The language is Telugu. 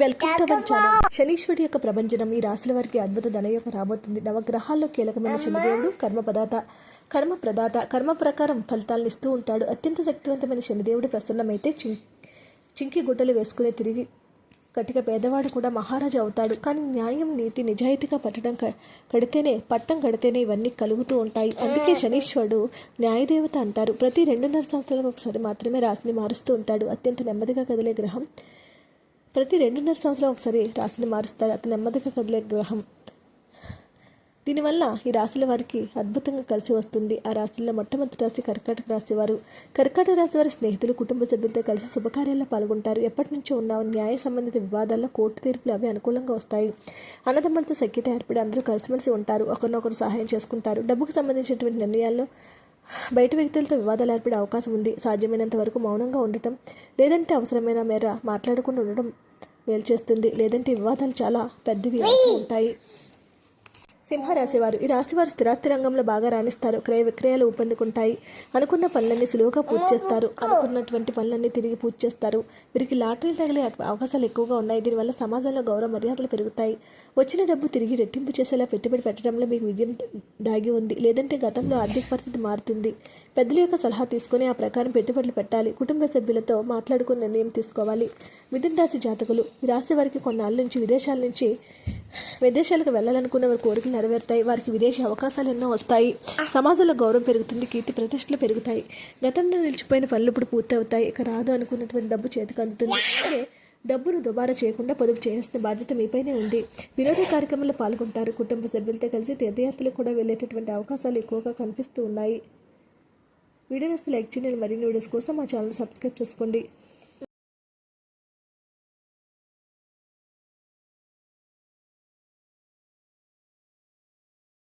వెల్కమ్ టు అవర్ ఛానల్ శనీశ్వరుడి యొక్క ప్రభంజనం ఈ రాశుల వారికి అద్భుత ధనయోగం రాబోతుంది. నవగ్రహాల్లో కీలకమైన శనిదేవుడు కర్మ పదాత కర్మ ప్రదాత కర్మ ప్రకారం ఫలితాలను ఇస్తూ ఉంటాడు. అత్యంత శక్తివంతమైన శనిదేవుడు ప్రసన్నమైతే చిం చింకి గుడ్డలు వేసుకునే తిరిగి కటిక పేదవాడు కూడా మహారాజు అవుతాడు. కానీ న్యాయం నీతి నిజాయితీగా పట్టడం కడితేనే పట్టం కడితేనే ఇవన్నీ కలుగుతూ ఉంటాయి. అందుకే శనీశ్వరుడు న్యాయదేవత అంటారు. ప్రతి రెండున్నర సంవత్సరాలకు ఒకసారి మాత్రమే రాశిని మారుస్తూ ఉంటాడు. అత్యంత నెమ్మదిగా కదిలే గ్రహం ప్రతి రెండున్నర సంవత్సరం ఒకసారి రాశిని మారుస్తారు. అతను నెమ్మదిగా కదిలే గ్రహం. దీనివల్ల ఈ రాశుల వారికి అద్భుతంగా కలిసి వస్తుంది. ఆ రాశుల్లో మొట్టమొదటి రాశి కర్కాటక రాశి వారు. కర్కాటక రాశి వారి స్నేహితులు కుటుంబ సభ్యులతో కలిసి శుభకార్యాల్లో పాల్గొంటారు. ఎప్పటి నుంచో ఉన్న న్యాయ సంబంధిత వివాదాల్లో కోర్టు తీర్పులు అవి అనుకూలంగా వస్తాయి. అన్నదమ్ములతో సఖ్యత ఏర్పడి అందరూ కలిసిమెలిసి ఉంటారు. ఒకరినొకరు సహాయం చేసుకుంటారు. డబ్బుకు సంబంధించినటువంటి నిర్ణయాల్లో బయట వ్యక్తులతో వివాదాలు ఏర్పడే అవకాశం ఉంది. సాధ్యమైనంత వరకు మౌనంగా ఉండటం లేదంటే అవసరమైన మేర మాట్లాడకుండా ఉండడం మేలు చేస్తుంది. లేదంటే వివాదాలు చాలా పెద్దవి ఉంటాయి. సింహరాశివారు. ఈ రాశివారు స్థిరాస్తి రంగంలో బాగా రాణిస్తారు. క్రయ విక్రయాలు ఊపందుకుంటాయి. అనుకున్న పనులన్నీ సులువుగా పూర్తి చేస్తారు. అనుకున్నటువంటి పనులన్నీ తిరిగి పూర్తి చేస్తారు. వీరికి లాటరీలు తగిలే అవకాశాలు ఎక్కువగా ఉన్నాయి. దీనివల్ల సమాజంలో గౌరవ మర్యాదలు పెరుగుతాయి. వచ్చిన డబ్బు తిరిగి రెట్టింపు చేసేలా పెట్టుబడి పెట్టడంలో మీకు విజయం దాగి ఉంది. లేదంటే గతంలో ఆర్థిక పరిస్థితి మారుతుంది. పెద్దల యొక్క సలహా తీసుకుని ఆ ప్రకారం పెట్టుబడులు పెట్టాలి. కుటుంబ సభ్యులతో మాట్లాడుకుని నిర్ణయం తీసుకోవాలి. మిథున రాశి జాతకులు. ఈ రాశి వారికి కొన్నాళ్ళ నుంచి విదేశాల నుంచి విదేశాలకు వెళ్ళాలనుకున్న వారి కోరికలు నెరవేరుతాయి. వారికి విదేశీ అవకాశాలు ఎన్నో వస్తాయి. సమాజంలో గౌరవం పెరుగుతుంది. కీర్తి ప్రతిష్టలు పెరుగుతాయి. గతంలో నిలిచిపోయిన పనులు ఇప్పుడు పూర్తి అవుతాయి ఇక రాదు అనుకున్నటువంటి డబ్బు చేతికి అందుతుంది. అలాగే డబ్బును దుబారా చేయకుండా పొదుపు చేయాల్సిన బాధ్యత మీపైనే ఉంది. వినోద కార్యక్రమంలో పాల్గొంటారు. కుటుంబ సభ్యులతో కలిసి తీర్థయాత్రలకు కూడా వెళ్ళేటటువంటి అవకాశాలు ఎక్కువగా కనిపిస్తూ ఉన్నాయి. వీడియో వస్తే లైక్ చేయండి. మరిన్ని వీడియోస్ కోసం మా ఛానల్ సబ్స్క్రైబ్ చేసుకోండి.